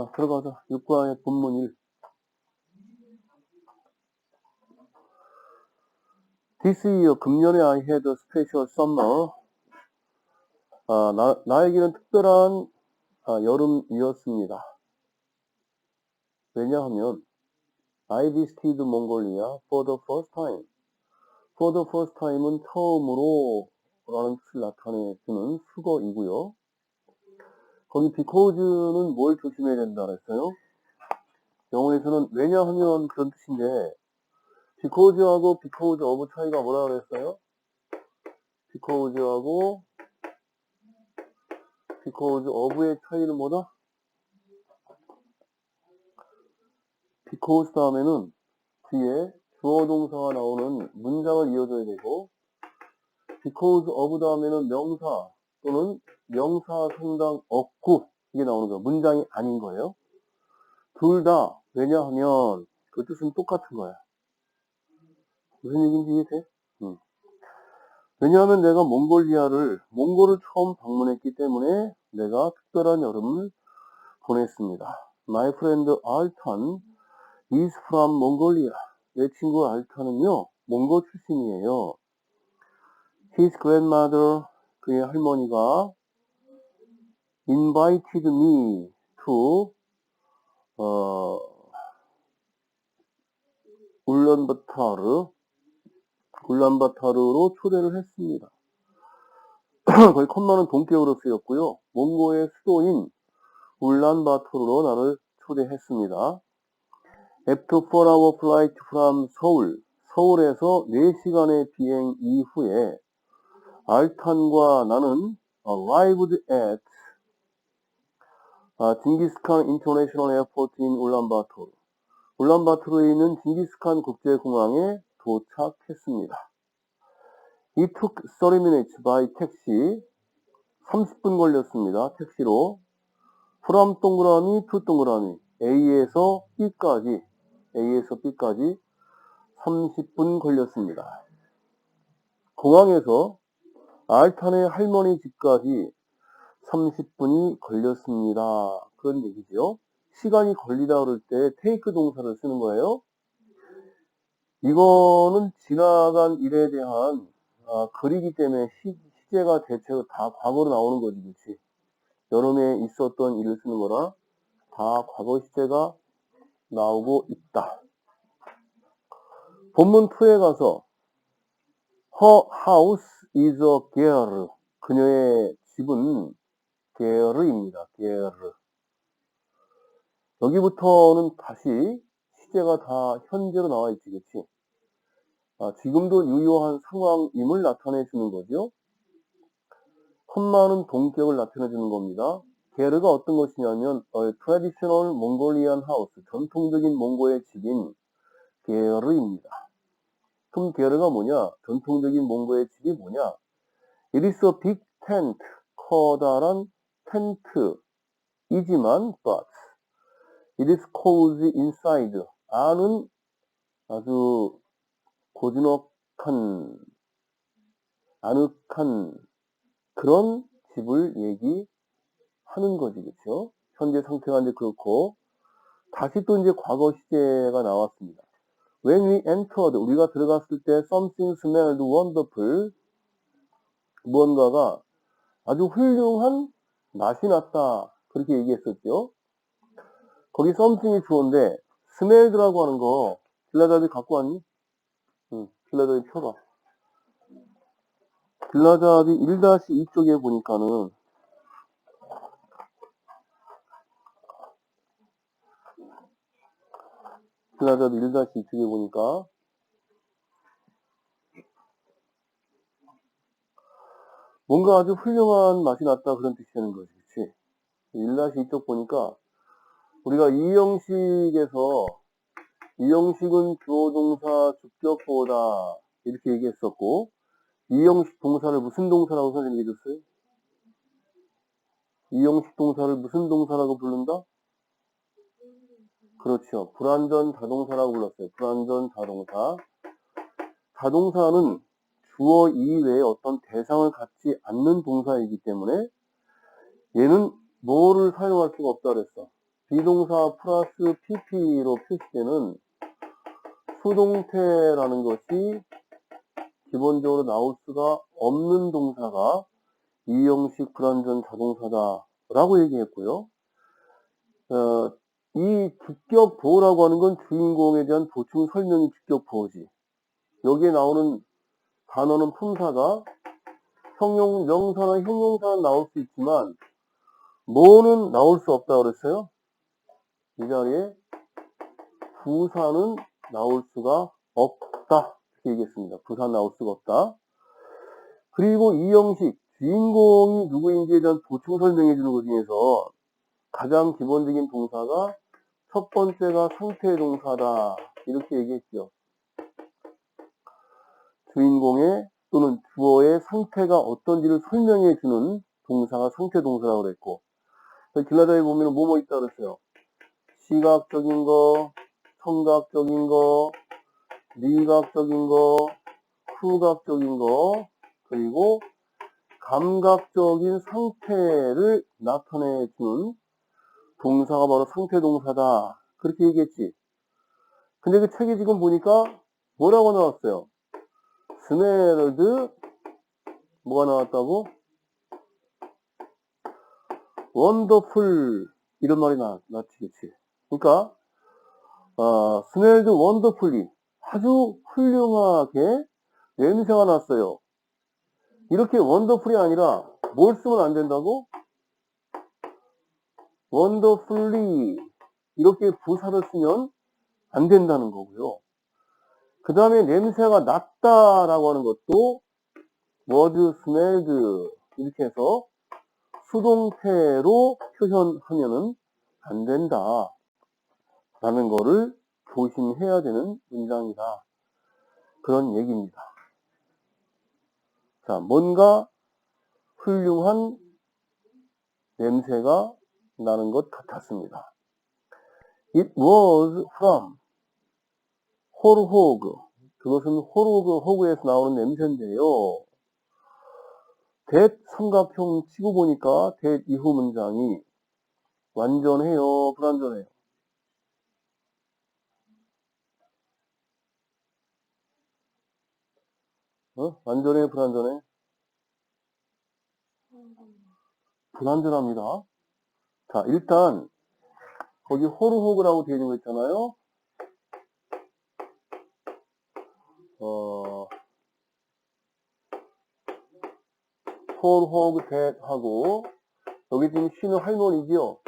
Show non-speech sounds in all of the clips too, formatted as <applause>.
자, 들어가자. 육과의 본문 1. This year, 금년에 I had a special summer. 아, 나, 나에게는 특별한 아, 여름이었습니다. 왜냐하면 I visited Mongolia for the first time. For the first time은 처음으로 라는 뜻을 나타내주는 수거이고요. 거기 because는 뭘 조심해야 된다 그랬어요? 영어에서는 왜냐하면 그런 뜻인데 because하고 because 차이가 뭐라 그랬어요? because하고 because of의 차이는 뭐다? because 다음에는 뒤에 주어 동사가 나오는 문장을 이어줘야 되고 because of 다음에는 명사 또는 명사 상당 없고 이게 나오는 거예요. 문장이 아닌 거예요. 둘 다 왜냐하면 그 뜻은 똑같은 거야. 무슨 얘기인지 이해돼? 응. 왜냐하면 내가 몽골리아를 몽골을 처음 방문했기 때문에 내가 특별한 여름을 보냈습니다. My friend 알탄 is from Mongolia. 내 친구 알탄은요 몽골 출신이에요. His grandmother 그의 할머니가 invited me to 어, 울란바타르 울란바타르로 초대를 했습니다. <clears throat> 거기 컴마는 동격으로 쓰였고요. 몽고의 수도인 울란바토르로 나를 초대했습니다. After 4-hour flight from 서울, 서울에서 4시간의 비행 이후에 알탄과 나는 arrived at 아, 징기스칸 인터내셔널 에어포트 인 울란바토르 울란바토르에 있는 징기스칸 국제공항에 도착했습니다. It took 30 minutes by taxi 30분 걸렸습니다. 택시로 from 동그라미 to 동그라미 A에서 B까지 A에서 B까지 30분 걸렸습니다. 공항에서 알탄의 할머니 집까지 30분이 걸렸습니다. 그런 얘기죠. 시간이 걸리다 그럴 때 테이크 동사를 쓰는 거예요. 이거는 지나간 일에 대한 아, 글이기 때문에 시, 시제가 대체로 다 과거로 나오는 거지, 그렇지? 여름에 있었던 일을 쓰는 거라 다 과거 시제가 나오고 있다. 본문 2에 가서 Her house is a girl. 그녀의 집은 게르입니다. 게르. 여기부터는 다시 시제가 다 현재로 나와 있지, 그치? 아, 지금도 유효한 상황임을 나타내 주는 거죠. 컴마는 동격을 나타내 주는 겁니다. 게르가 어떤 것이냐면 어, traditional Mongolian house, 전통적인 몽고의 집인 게르입니다. 그럼 게르가 뭐냐? 전통적인 몽고의 집이 뭐냐? It is a big tent, 커다란 이지만 but it is cozy inside. 안은 아주 고즈넉한 아늑한 그런 집을 얘기하는 거지, 그렇죠? 현재 상태가 이제 그렇고 다시 또 이제 과거 시제가 나왔습니다. When we entered, 우리가 들어갔을 때 something smelled wonderful. 무언가가 아주 훌륭한 맛이 났다. 그렇게 얘기했었죠. 거기 something이 주어인데 smelled라고 하는 거 빌라잡이 갖고 왔니? 응, 빌라잡이 펴봐. 빌라잡이 1-2 쪽에 보니까는 빌라잡이 1-2 쪽에 보니까 뭔가 아주 훌륭한 맛이 났다 그런 뜻이라는 거지, 그치? 1-2쪽 보니까 우리가 이 형식에서 이 형식은 주어 동사 주격보다 이렇게 얘기했었고 이 형식 동사를 무슨 동사라고 선생님이 해줬어요? 이 형식 동사를 무슨 동사라고 부른다? 그렇죠. 불완전 자동사라고 불렀어요. 불완전 자동사. 자동사는 주어 이외에 어떤 대상을 갖지 않는 동사이기 때문에 얘는 뭐를 사용할 수가 없다 그랬어. 비동사 플러스 pp로 표시되는 수동태라는 것이 기본적으로 나올 수가 없는 동사가 이형식 불완전 자동사다 라고 얘기했고요. 어, 이 주격 보호라고 하는 건 주인공에 대한 보충 설명이 주격 보호지. 여기에 나오는 단어는 품사가 형용, 명사나 형용사는 나올 수 있지만 뭐는 나올 수 없다 그랬어요? 이 자리에 부사는 나올 수가 없다. 이렇게 얘기했습니다. 부사 나올 수가 없다. 그리고 이 형식, 주인공이 누구인지에 대한 보충 설명해 주는 것 중에서 가장 기본적인 동사가 첫 번째가 상태 동사다. 이렇게 얘기했죠. 주인공의 또는 주어의 상태가 어떤지를 설명해 주는 동사가 상태 동사라고 그랬고 길라다에 보면 뭐뭐 있다 그랬어요. 시각적인 거, 청각적인 거, 미각적인 거, 후각적인 거, 그리고 감각적인 상태를 나타내 주는 동사가 바로 상태 동사다. 그렇게 얘기했지. 근데 그 책에 지금 보니까 뭐라고 나왔어요? 스멜드 뭐가 나왔다고? 원더풀 이런 말이 나, 나지 그치? 그러니까 어, 스멜드 원더풀리 아주 훌륭하게 냄새가 났어요. 이렇게 원더풀이 아니라 뭘 쓰면 안 된다고? 원더풀리 이렇게 부사를 쓰면 안 된다는 거고요. 그 다음에 냄새가 났다라고 하는 것도 word smelled 이렇게 해서 수동태로 표현하면은 안 된다 라는 거를 조심해야 되는 문장이다. 그런 얘기입니다. 자 뭔가 훌륭한 냄새가 나는 것 같았습니다. It was from 호르호그 그것은 호르호그 호그에서 나오는 냄새인데요 대 삼각형 치고 보니까 대 이후 문장이 완전해요, 불완전해요? 어? 완전해, 불완전해? 불완전합니다. 자, 일단 거기 호르호그라고 되어 있는 거 있잖아요. 호르호그 대하고 여기 지금 쉬는 할머니지요.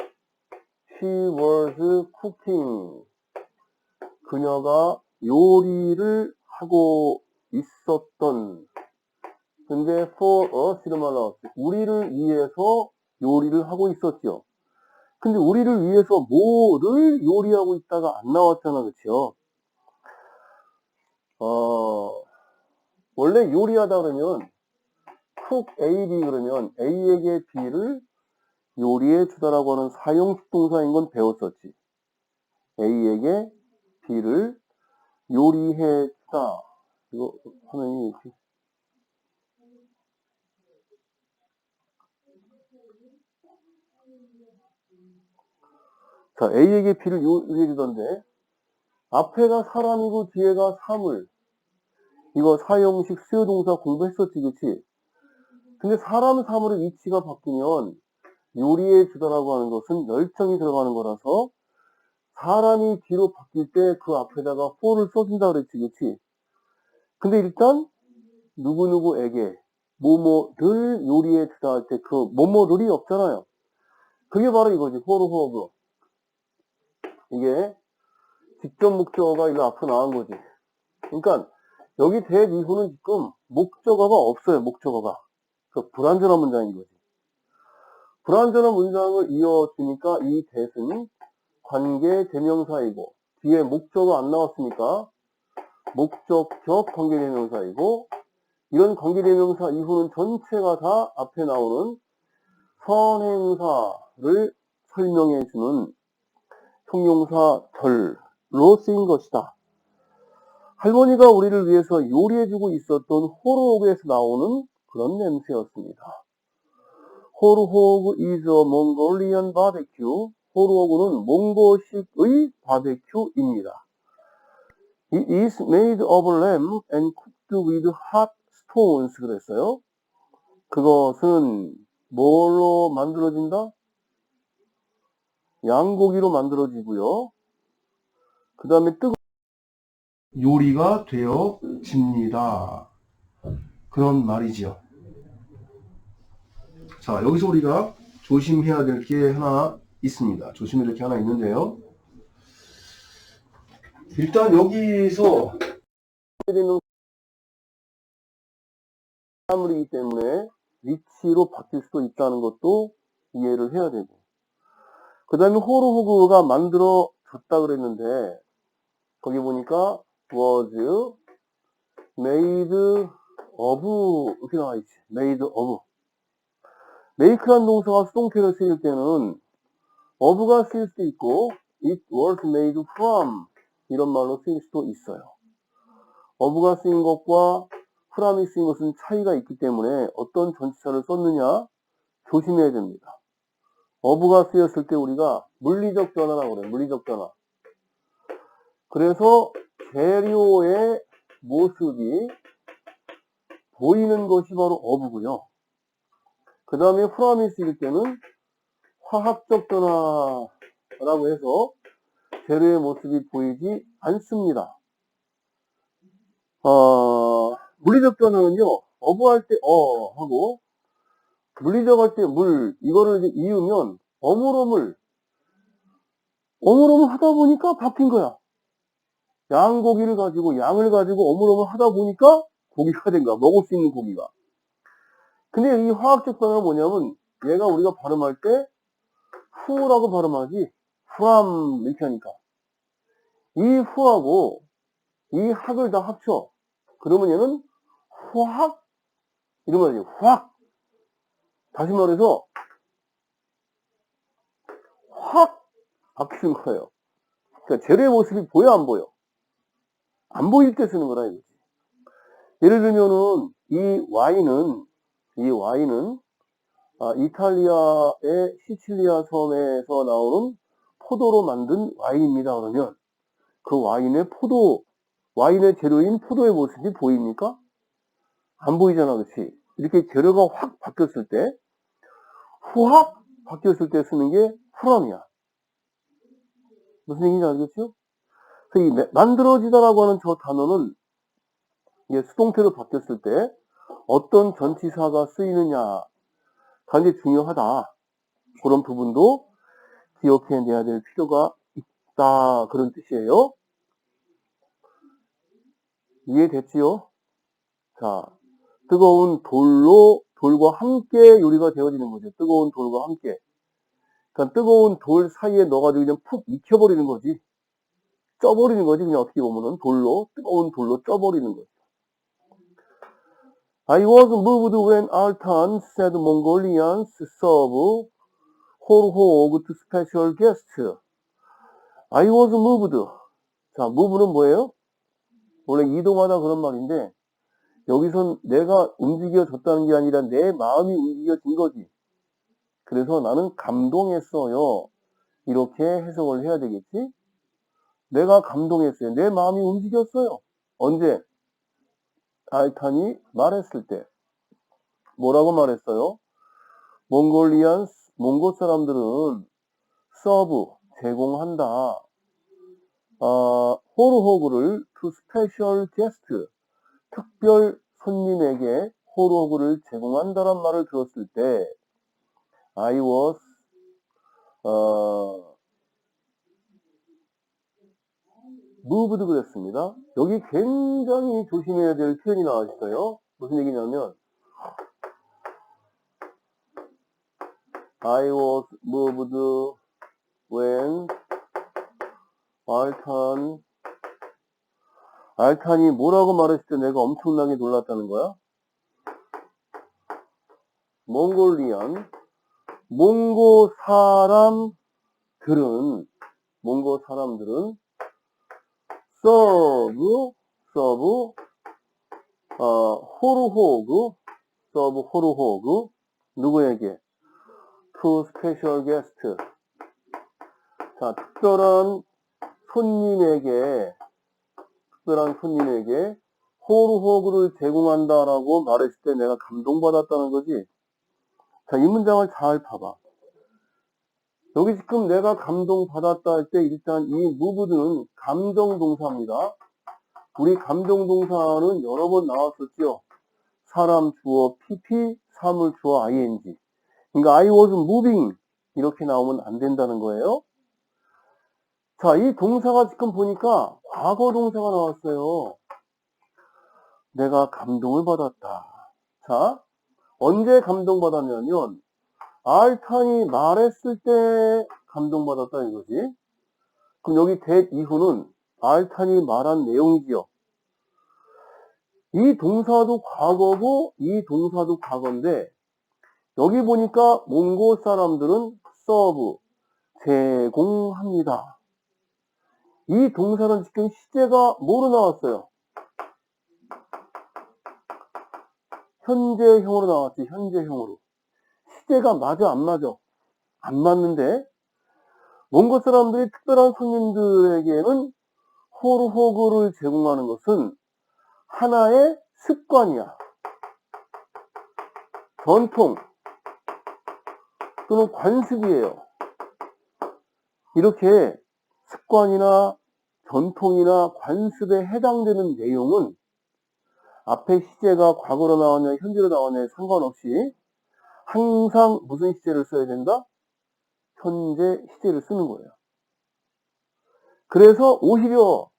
She was cooking. 그녀가 요리를 하고 있었던. 근데 for us이란 말 나왔어요. 우리를 위해서 요리를 하고 있었죠. 근데 우리를 위해서 뭐를 요리하고 있다가 안 나왔잖아, 그쵸? 어, 원래 요리하다 그러면 cook A, B 그러면 A에게 B를 요리해 주다라고 하는 사용식 동사인 건 배웠었지. A에게 B를 요리해 주다. 이거 화면이 이렇게. 자, A에게 B를 요리해 주던데, 앞에가 사람이고 뒤에가 사물. 이거 사용식 수요동사 공부했었지, 그치? 근데 사람 사물의 위치가 바뀌면 요리해 주다라고 하는 것은 열정이 들어가는 거라서 사람이 뒤로 바뀔 때 그 앞에다가 for를 써준다 그랬지, 그치? 근데 일단 누구누구에게 뭐뭐를 요리해 주다 할 때 그 뭐뭐들이 없잖아요. 그게 바로 이거지, for 허브. 이게 직접 목적어가 일로 앞으로 나온 거지. 그러니까 여기 대 이후는 지금 목적어가 없어요, 목적어가. 그 불완전한 문장인 거지. 불완전한 문장을 이어주니까 이 대은 관계 대명사이고 뒤에 목적어 안 나왔으니까 목적격 관계 대명사이고 이런 관계 대명사 이후는 전체가 다 앞에 나오는 선행사를 설명해 주는 형용사 절로 쓰인 것이다. 할머니가 우리를 위해서 요리해주고 있었던 호로옥에서 나오는 그런 냄새였습니다. 호르호그 is a Mongolian barbecue. 호루호구는 몽고식의 바베큐입니다. It is made of lamb and cooked with hot stones 그랬어요. 그것은 뭘로 만들어진다? 양고기로 만들어지고요. 그 다음에 뜨거 요리가 되어집니다. 그런 말이지요. 자, 여기서 우리가 조심해야 될 게 하나 있습니다. 조심해야 될 게 하나 있는데요. 일단 여기서 사물이기 때문에 위치로 바뀔 수도 있다는 것도 이해를 해야 되고 그 다음에 호르호그가 만들어졌다 그랬는데 거기 보니까 was made of 이렇게 나와 있지 made of make란 동사가 수동태로 쓰일 때는 of가 쓰일 수도 있고 it was made from 이런 말로 쓰일 수도 있어요. of가 쓰인 것과 from이 쓰인 것은 차이가 있기 때문에 어떤 전치사를 썼느냐 조심해야 됩니다. of가 쓰였을 때 우리가 물리적 변화라고 그래요. 물리적 변화. 그래서 재료의 모습이 보이는 것이 바로 어부고요. 그 다음에 프라미 쓰일 때는 화학적 변화라고 해서 재료의 모습이 보이지 않습니다. 어, 물리적 변화는요, 어부할 때 어 하고, 물리적 할 때 물, 이거를 이제 이으면 어물어물, 어물어물 하다 보니까 바뀐 거야. 양고기를 가지고 양을 가지고 어물어물 하다 보니까 고기가 된 거야. 먹을 수 있는 고기가. 근데 이 화학적 변화는 뭐냐면 얘가 우리가 발음할 때 후라고 발음하지 후람 이렇게 하니까 이 후하고 이 학을 다 합쳐 그러면 얘는 후학 이러면 이제 후학 다시 말해서 확 바뀌는 거예요. 그러니까 재료의 모습이 보여 안 보여? 안 보일 때 쓰는 거라 이거지. 예를 들면은 이 와인은 이 와인은 아, 이탈리아의 시칠리아 섬에서 나오는 포도로 만든 와인입니다. 그러면 그 와인의 포도 와인의 재료인 포도의 모습이 보입니까? 안 보이잖아, 그렇지? 이렇게 재료가 확 바뀌었을 때 후확 바뀌었을 때 쓰는 게 프롬이야. 무슨 얘기인지 알겠죠? 이 만들어지다라고 하는 저 단어는 수동태로 바뀌었을 때 어떤 전치사가 쓰이느냐가 이제 중요하다. 그런 부분도 기억해내야 될 필요가 있다. 그런 뜻이에요. 이해됐지요? 자, 뜨거운 돌로 돌과 함께 요리가 되어지는 거죠. 뜨거운 돌과 함께. 그러니까 뜨거운 돌 사이에 넣어가지고 그냥 푹 익혀버리는 거지. 쪄버리는 거지. 그냥 어떻게 보면은 돌로, 뜨거운 돌로 쪄버리는 거지. I was moved when Altan said Mongolians serve whole hog to special guests. I was moved. 자, move는 뭐예요? 원래 이동하다 그런 말인데, 여기선 내가 움직여졌다는 게 아니라 내 마음이 움직여진 거지. 그래서 나는 감동했어요. 이렇게 해석을 해야 되겠지? 내가 감동했어요. 내 마음이 움직였어요. 언제? 알탄이 말했을 때. 뭐라고 말했어요? 몽골리안, 몽골 사람들은 서브, 제공한다. 어, 호르호그를 to special guest, 특별 손님에게 호르호그를 제공한다란 말을 들었을 때 I was 어, moved 그랬습니다. 여기 굉장히 조심해야 될 표현이 나와 있어요. 무슨 얘기냐면 I was moved when 알탄 알탄이 뭐라고 말했을 때 내가 엄청나게 놀랐다는 거야? 몽골리안 몽고 사람들은 몽고 사람들은 서브 서브 어, 호르호그 서브 호르호그 누구에게? to special guest 자, 특별한 손님에게, 특별한 손님에게 호르호그를 제공한다라고 말했을 때 내가 감동받았다는 거지. 자, 이 문장을 잘 봐봐. 여기 지금 내가 감동받았다 할 때 일단 이 무브드는 감정동사입니다. 우리 감정동사는 여러 번 나왔었죠. 사람 주어 PP, 사물 주어 ing. 그러니까 I was moving 이렇게 나오면 안 된다는 거예요. 자, 이 동사가 지금 보니까 과거 동사가 나왔어요. 내가 감동을 받았다. 자, 언제 감동받았냐면 알탄이 말했을 때 감동받았다 이거지. 그럼 여기 that 이후는 알탄이 말한 내용이지요. 이 동사도 과거고 이 동사도 과거인데 여기 보니까 몽고 사람들은 서브 제공합니다. 이 동사는 지금 시제가 뭐로 나왔어요? 현재형으로 나왔지 현재형으로. 시제가 맞아 안 맞아? 안 맞는데 몽고 사람들이 특별한 손님들에게는 호르호그를 제공하는 것은 하나의 습관이야. 전통 또는 관습이에요. 이렇게 습관이나 전통이나 관습에 해당되는 내용은 앞에 시제가 과거로 나왔냐 현재로 나왔냐에 상관없이 항상 무슨 시제를 써야 된다? 현재 시제를 쓰는 거예요. 그래서 오히려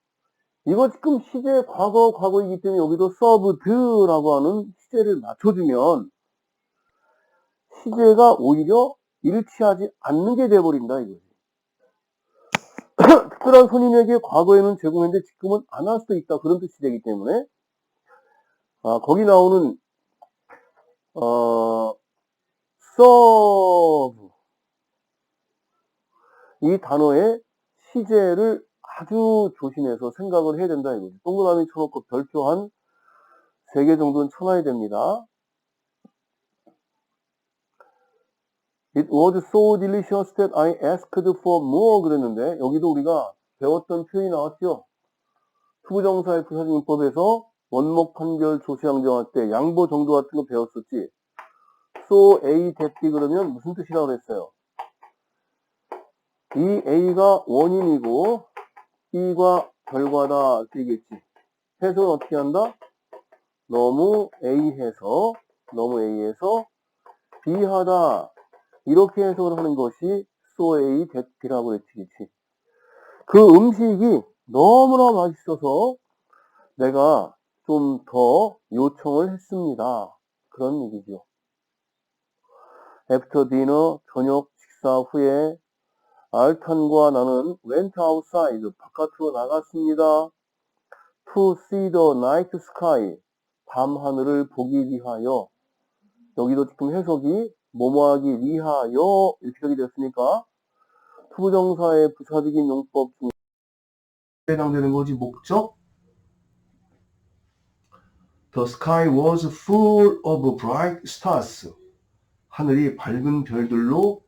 이거 지금 시제 과거 과거이기 때문에 여기도 서브드라고 하는 시제를 맞춰주면 시제가 오히려 일치하지 않는 게 돼버린다 이거지. <clears throat> 특별한 손님에게 과거에는 제공했는데 지금은 안 할 수도 있다 그런 뜻이 되기 때문에 아, 거기 나오는 어, serve 이 단어의 시제를 아주 조심해서 생각을 해야 된다 이거지. 동그라미 쳐놓고 별표 한 3개 정도는 쳐놔야 됩니다. It was so delicious that I asked for more 그랬는데 여기도 우리가 배웠던 표현이 나왔죠. 투부정사의 부사진법에서 원목 판결 조시양정할 때 양보 정도 같은 거 배웠었지. So A B 그러면 무슨 뜻이라고 그랬어요? 이 A가 원인이고 B가 결과다 되겠지. 해석은 어떻게 한다? 너무 A해서 너무 A해서 B하다 이렇게 해석을 하는 것이 so A B라고 그랬지. 그 음식이 너무나 맛있어서 내가 좀 더 요청을 했습니다. 그런 얘기죠. After dinner, 저녁 식사 후에 알탄과 나는 went outside, 바깥으로 나갔습니다. To see the night sky, 밤 하늘을 보기 위하여. 여기도 지금 해석이 뭐뭐하기 위하여 이렇게 해석이 됐으니까 투부정사의 부사적인 용법 중에 해당되는 거지 목적 The sky was full of bright stars. 하늘이 밝은 별들로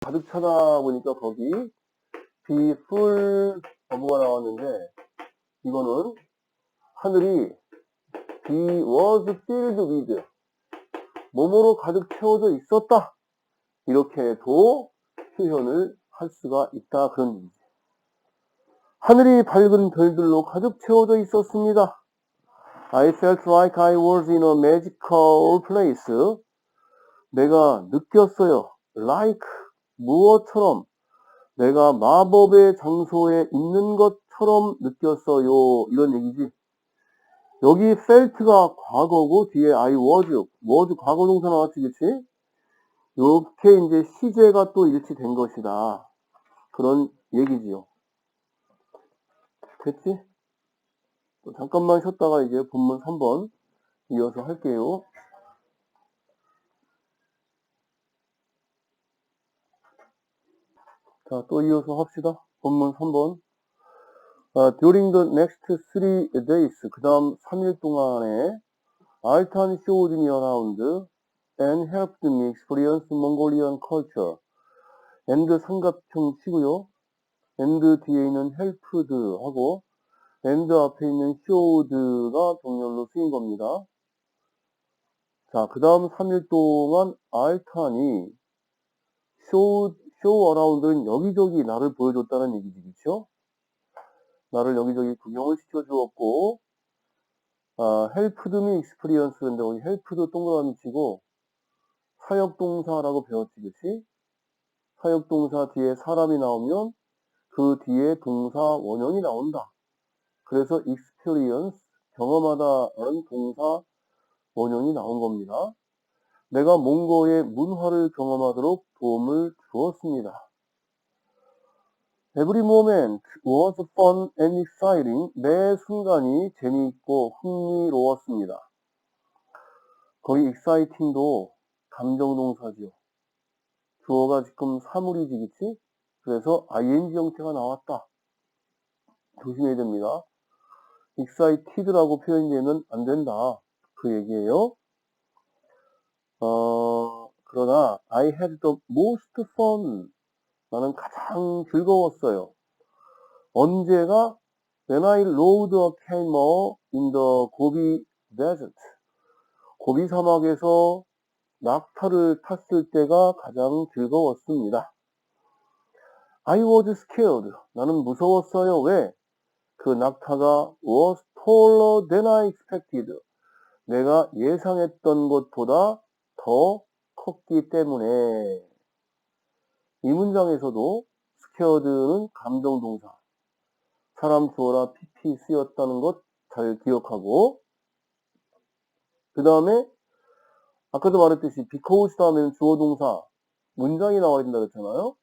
가득 차다 보니까 거기 full of가 나왔는데 이거는 하늘이 be was filled with 뭐뭐로 가득 채워져 있었다 이렇게도 표현을 할 수가 있다 그런. 하늘이 밝은 별들로 가득 채워져 있었습니다. I felt like I was in a magical place. 내가 느꼈어요. like 무엇처럼 내가 마법의 장소에 있는 것처럼 느꼈어요. 이런 얘기지. 여기 felt가 과거고 뒤에 I was, was 과거 동사 나왔지, 그치? 이렇게 이제 시제가 또 일치된 것이다. 그런 얘기지요. 됐지? 또 잠깐만 쉬었다가 이제 본문 3번 이어서 할게요. 자, 또 이어서 합시다. 본문 3번. 아, during the next three days, 그 다음 3일 동안에 알탄 쇼우드니 어라운드 and helped me experience Mongolian culture. and 삼각형 치고요. and 뒤에 있는 helped 하고 and 앞에 있는 showed가 동렬로 쓰인 겁니다. 자, 그 다음 3일 동안 알탄이 show, show around는 여기저기 나를 보여줬다는 얘기지, 그쵸? 나를 여기저기 구경을 시켜주었고, 아, me experience인데, 여기 helped 동그라미 치고, 사역동사라고 배웠지, 그치? 사역동사 뒤에 사람이 나오면 그 뒤에 동사 원형이 나온다. 그래서 experience, 경험하다라는 동사 원형이 나온 겁니다. 내가 몽고의 문화를 경험하도록 도움을 주었습니다. Every moment was fun and exciting. 매 순간이 재미있고 흥미로웠습니다. 거기 exciting도 감정동사지요. 주어가 지금 사물이지, 그치? 그래서 ing 형태가 나왔다. 조심해야 됩니다. Excited라고 표현되면 안 된다. 그 얘기예요. 어, 그러나 I had the most fun. 나는 가장 즐거웠어요. 언제가 When I rode a camel in the Gobi Desert. 고비 사막에서 낙타를 탔을 때가 가장 즐거웠습니다. I was scared. 나는 무서웠어요. 왜? 그 낙타가 was taller than I expected. 내가 예상했던 것보다 더 컸기 때문에. 이 문장에서도 scared는 감정동사. 사람 주어라 pp 쓰였다는 것 잘 기억하고. 그 다음에 아까도 말했듯이 because 다음에는 주어 동사. 문장이 나와야 된다 그랬잖아요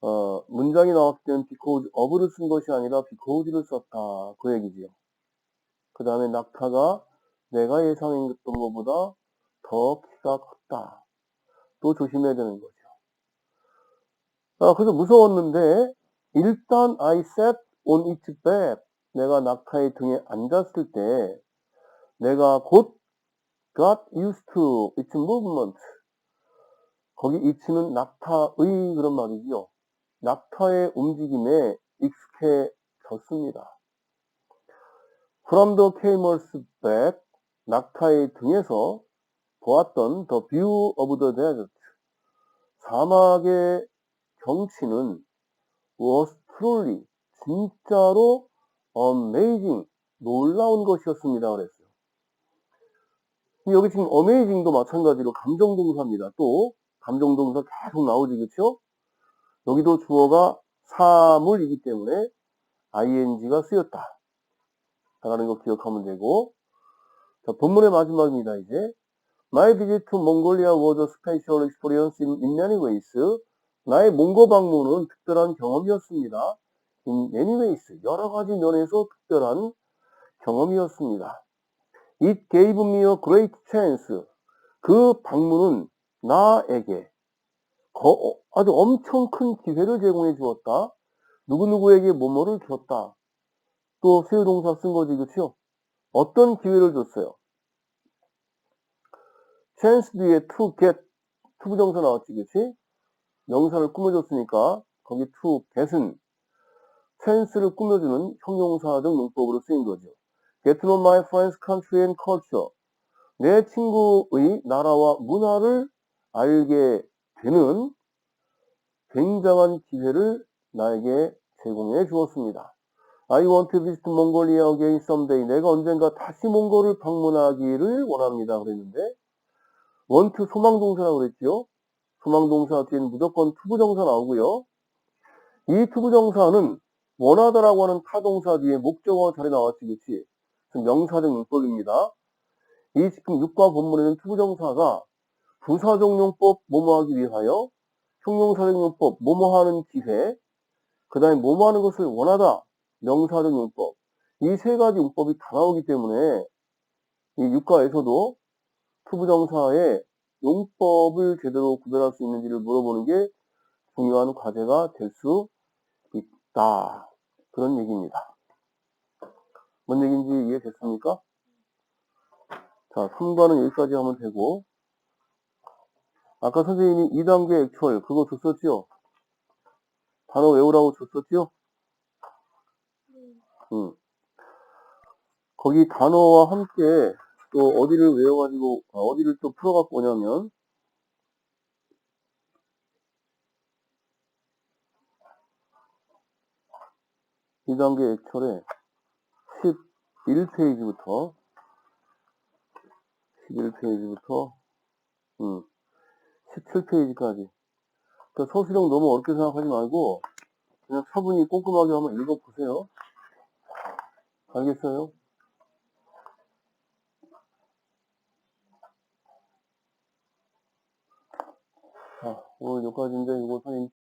어, 문장이 나왔을 때는 because of를 쓴 것이 아니라 because를 썼다 그 얘기지요 그 다음에 낙타가 내가 예상했던 것보다 더 키가 컸다. 또 조심해야 되는 거죠. 아, 그래서 무서웠는데, 일단 I sat on its back. 내가 낙타의 등에 앉았을 때, 내가 곧 got used to its movement. 거기 it는 낙타의 그런 말이지요. 낙타의 움직임에 익숙해졌습니다. From the camel's back, 낙타의 등에서 보았던 the view of the desert. 사막의 경치는 was truly 진짜로 amazing 놀라운 것이었습니다. 그랬어요. 여기 지금 amazing도 마찬가지로 감정동사입니다. 또 감정동사 계속 나오지 그렇죠? 여기도 주어가 사물이기 때문에 ing가 쓰였다. 라는 거 기억하면 되고 자, 본문의 마지막입니다. 이제 My visit to Mongolia was a special experience in, many ways. 나의 몽고 방문은 특별한 경험이었습니다. In many ways. 여러 가지 면에서 특별한 경험이었습니다. It gave me a great chance. 그 방문은 나에게 거, 아주 엄청 큰 기회를 제공해 주었다. 누구누구에게 뭐뭐를 줬다. 또 세우동사 쓴 거지, 그쵸? 어떤 기회를 줬어요? chance 뒤에 to get 투부정사 나왔지 그치? 명사를 꾸며줬으니까 거기 to get은 chance를 꾸며주는 형용사적 용법으로 쓰인 거죠. get to know my friend's country and culture 내 친구의 나라와 문화를 알게 되는 굉장한 기회를 나에게 제공해 주었습니다. I want to visit Mongolia again someday. 내가 언젠가 다시 몽골을 방문하기를 원합니다. 그랬는데 원투 소망동사라고 그랬죠. 소망동사 뒤에는 무조건 투부정사 나오고요. 이 투부정사는 원하다라고 하는 타동사 뒤에 목적어 자리 나왔지, 그치? 명사적 용법입니다. 이 지금 6과 본문에는 투부정사가 부사적 용법 뭐뭐하기 위하여 형용사적 용법 뭐뭐하는 기회 그 다음에 뭐뭐하는 것을 원하다 명사적 용법 이 세 가지 용법이 다 나오기 때문에 이 6과에서도 투부정사의 용법을 제대로 구별할 수 있는지를 물어보는 게 중요한 과제가 될 수 있다. 그런 얘기입니다. 뭔 얘기인지 이해됐습니까? 자, 3과는 여기까지 하면 되고 아까 선생님이 2단계 액츄얼 그거 줬었죠? 단어 외우라고 줬었죠? 응. 거기 단어와 함께 또 어디를 외워가지고 아, 어디를 또 풀어갖고 오냐면 2단계 액츄얼에 11페이지부터 11페이지부터 음, 17페이지까지 그러니까 서술형 너무 어렵게 생각하지 말고 그냥 차분히 꼼꼼하게 한번 읽어보세요. 알겠어요? 자, 오늘 여기까지인데 이거 선생님